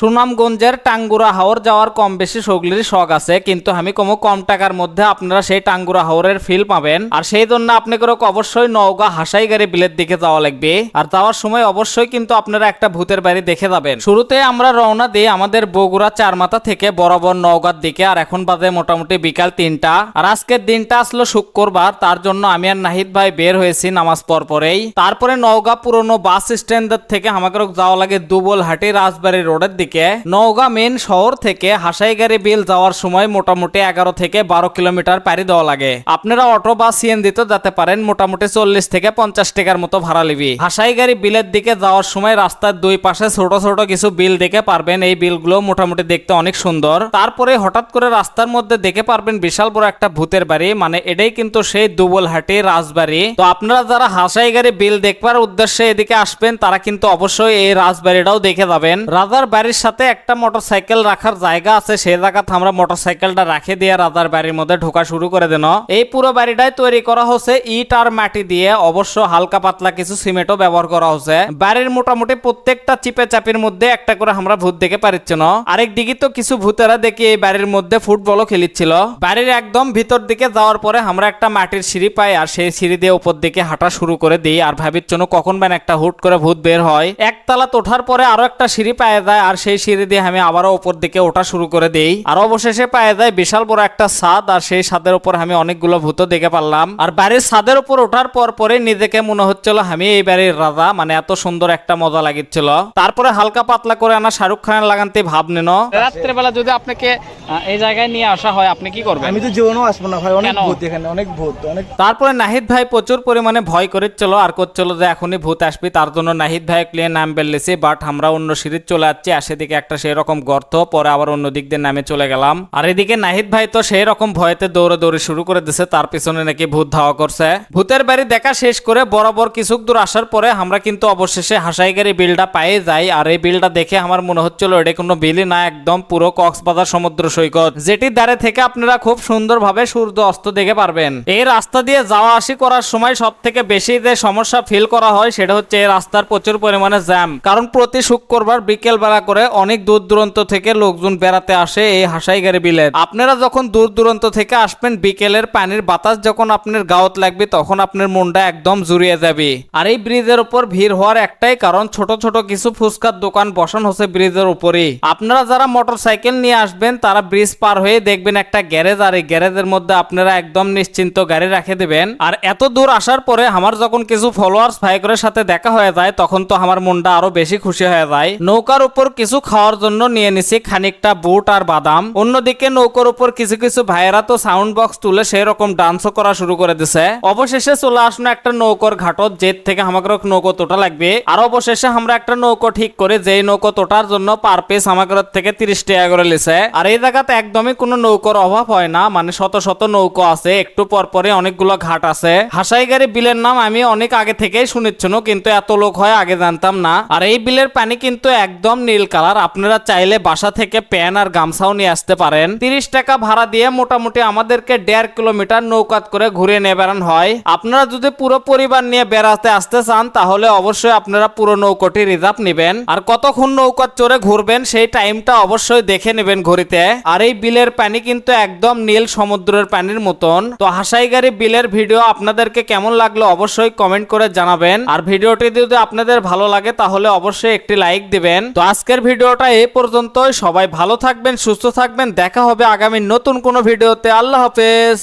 সুনামগঞ্জের টাঙ্গুরা হাওর যাওয়ার কম বেশি সগলির শখ আছে, কিন্তু আমি কমো কম টাকার মধ্যে আপনারা সেই টাঙ্গুরা হাওরের ফিল পাবেন। আর সেই জন্য আপনাকে অবশ্যই নওগাঁ হাসাই গাড়ি বিলের দিকে যাওয়া লাগবে। আর যাওয়ার সময় অবশ্যই কিন্তু আপনারা একটা ভূতের বাড়ি দেখে যাবেন। শুরুতে আমরা রওনা দিই আমাদের বগুড়া চারমাথা থেকে বরাবর নওগাঁর দিকে, আর এখন বাজে মোটামুটি বিকাল তিনটা। আর আজকের দিনটা আসলো শুক্রবার, তার জন্য আমি আর নাহিদ ভাই বের হয়েছি নামাজ পর পরেই। তারপরে নওগাঁ পুরনো বাস স্ট্যান্ডের থেকে আমাকে যাওয়া লাগে দুবলহাটি রাজবাড়ি রোডের দিকে। নওগাঁ মেন শহর থেকে হাসাইগাড়ি বিল যাওয়ার সময় মোটামুটি এগারো থেকে বারো কিলোমিটার পাড়ি দেওয়া লাগে। আপনারা অটো বা সিএনজি তো যেতে পারেন, মোটামুটি চল্লিশ থেকে পঞ্চাশ টাকার মতো ভাড়া লিবি হাসাইগাড়ি বিলের দিকে যাওয়ার সময় রাস্তার দুই পাশে ছোট ছোট কিছু বিল দেখে পারবেন। এই বিলগুলো মোটামুটি দেখতে অনেক সুন্দর। তারপরে হঠাৎ করে রাস্তার মধ্যে দেখে পারবেন বিশাল বড় একটা ভূতের বাড়ি। মানে এটাই কিন্তু সেই দুবলহাটি রাজবাড়ি। তো আপনারা যারা হাসাইগাড়ি বিল দেখবার উদ্দেশ্যে এদিকে আসবেন, তারা কিন্তু অবশ্যই এই রাজবাড়িটাও দেখে যাবেন। রাজার বাড়ির সাথে একটা মোটরসাইকেল রাখার জায়গা আছে সেই জায়গাতে আমরা মোটরসাইকেলটা রাখে দিয়ে রাজার বাড়ির মধ্যে ঢোকা শুরু করে দেন। এই পুরো বাড়িটাই তৈরি করা হচ্ছে ইট আর মাটি দিয়ে, অবশ্য হালকা পাতলা কিছু সিমেন্টও ব্যবহার করা হচ্ছে। বাড়ির মোটামুটি প্রত্যেকটা চিপে চাপির মধ্যে একটা করে আমরা ভূত দেখে পারিচ্ছি না আরেক দিকে তো কিছু ভূতেরা দেখি এই বাড়ির মধ্যে ফুটবলও খেলিচ্ছিল। বাড়ির একদম ভিতর দিকে যাওয়ার পরে আমরা একটা মাটির সিঁড়ি পাই আর সেই সিঁড়ি দিয়ে উপর দিকে হাঁটা শুরু করে দিই আর ভাবির জন্য কখন বেন একটা হুট করে ভূত বের হয়। একতলা ওঠার পরে আরও একটা সিঁড়ি পায়ে যায় আর সেই সিঁড়ি দিয়ে আমি আবারও উপর দিকে ওঠা শুরু করে দিই। আর অবশেষে পায়ে যায় বিশাল বড় একটা ছাদ আর সেই ছাদের উপর আমি অনেকগুলো ভূত দেখে পারলাম। আর বাড়ির ছাদের উপর ওঠার পর পরে নিজেকে মনে হচ্ছিল আমি এই বাড়ির রাজা মানে এত সুন্দর একটা মজা লাগিচ্ছিল। তারপরে হালকা পাতলা করে আনা শাহরুখ খানের লাগানতে ভাব নেন রাত্রেবেলা যদি আপনাকে এই জায়গায় নিয়ে আসা হয় আপনি কি করবেন? আমি তো জীবনও আসব না ভাই অনেক ভূত এখানে অনেক ভূত অনেক তারপরে নাহিদ ভাই প্রচুর পরিমাণে ভয় করেছিল আর করছিল যে এখনই ভূত আসবি তার জন্য নাহিদ ভাই ক্লিয়ে নাম বেরলেছি বাট আমরা অন্য সিঁড়ির চলে যাচ্ছি আর সেদিকে একটা সেই রকম গর্ত, পরে আবার অন্য দিক দিয়ে নামে চলে গেলাম। আর এদিকে নাহিদ ভাই তো সেই রকম ভয়েতে দৌড়ে দৌড়ে শুরু করে দিছে, তার পিছনে নাকি ভূত ধাওয়া করছে। ভূতের বাড়ি দেখা শেষ করে বরাবর কিছু দূর আসার পরে আমরা কিন্তু অবশেষে হাসাইগাড়ি বিলটা পায়ে যাই, আর এই বিলটা দেখে আমার মনে হচ্ছিল এটা কোনো বিলই না, একদম পুরো কক্সবাজার সমুদ্র সৈকত যেটির দ্বারে থেকে আপনারা খুব সুন্দরভাবে সূর্য অস্ত দেখে পারবেন। এই রাস্তা দিয়ে যাওয়া আসি করার সময় সব থেকে বেশি যে সমস্যা ফিল করা হয়, সেটা হচ্ছে এই রাস্তার প্রচুর পরিমাণে জ্যাম কারণ প্রতি শুক্রবার বিকেল বেলা করে অনেক দূর দূরান্ত থেকে লোকজন বেড়াতে আসে এই হাসাইগাড়ি বিলে আপনারা যখন দূর দূরান্ত থেকে আসবেন, বিকেলের পানির বাতাস যখন আপনার গাওত লাগবে, তখন আপনার মনটা একদম জুড়িয়ে যাবে। আর এই ব্রিজের উপর ভিড় হওয়ার একটাই কারণ, ছোট ছোট কিছু ফুচকার দোকান বসানো হচ্ছে ব্রিজের উপরেই আপনারা যারা মোটর সাইকেল নিয়ে আসবেন, তারা ব্রিজ পার হয়ে দেখবেন একটা গ্যারেজ, আর এই গ্যারেজের মধ্যে আপনারা একদম নিশ্চিন্ত গাড়ি রাখে দেবেন। আর এত দূর আসার পরে আমার যখন কিছু ফলোয়ার্স ভাইকরের সাথে দেখা হয়ে যায়, তখন তো আমার মনটা আরও বেশি খুশি হয়ে যায়। নৌকার উপর কিছু খাওয়ার জন্য নিয়ে নিছি খানিকটা বুট আর বাদাম। অন্যদিকে নৌকার উপর কিছু কিছু ভাইয়েরা তো সাউন্ড বক্স তুলে সেই রকম ডান্সও করা শুরু করে দিছে। অবশেষে চলে আসলো একটা নৌকর ঘাটত জেদ থেকে আমাকে নৌকো তোটা লাগবে। আর অবশেষে আমরা একটা নৌকো ঠিক করে যেই নৌকো তোটার জন্য পার পিস আমাকে থেকে তিরিশ টাকা করে লিছে আর এই জায়গাতে একদমই কোনো নৌকোর অভাব হয় না মানে শত শত নৌকো আছে, একটু পর পরে অনেকগুলো ঘাট আছে। হাসাইগাড়ি বিলের নাম আমি অনেক আগে থেকেই শুনেছিল কিন্তু এত লোক হয় আগে জানতাম না। আর এই বিলের পানি কিন্তু একদম নীল কালার আপনারা চাইলে বাসা থেকে প্যান আর গামছাও নিয়ে আসতে পারেন। তিরিশ টাকা ভাড়া দিয়ে মোটামুটি আমাদেরকে দেড় কিলোমিটার নৌকাত করে ঘুরে নিয়ে বেড়ান হয়। আপনারা যদি পুরো পরিবার নিয়ে বেড়াতে আসতে চান, তাহলে অবশ্যই আপনারা পুরো নৌকোটি রিজার্ভ নেবেন। আর কতক্ষণ নৌকাত চড়ে ঘুরবেন, সেই টাইমটা অবশ্যই দেখে নেবেন ঘড়িতে। আর এই বিলের পানি কিন্তু একদম নীল সমুদ্রের পানির মতন। তো হাসাইগাড়ি বিলের ভিডিও আপনাদেরকে কেমন লাগল অবশ্যই কমেন্ট করে জানাবেন। আর ভিডিওটি যদি আপনাদের ভালো লাগে, তাহলে অবশ্যই একটি লাইক দিবেন। তো আজকের ভিডিওটা এ পর্যন্তই। সবাই ভালো থাকবেন, সুস্থ থাকবেন। দেখা হবে আগামী নতুন কোনো ভিডিওতে। আল্লাহ হাফেজ।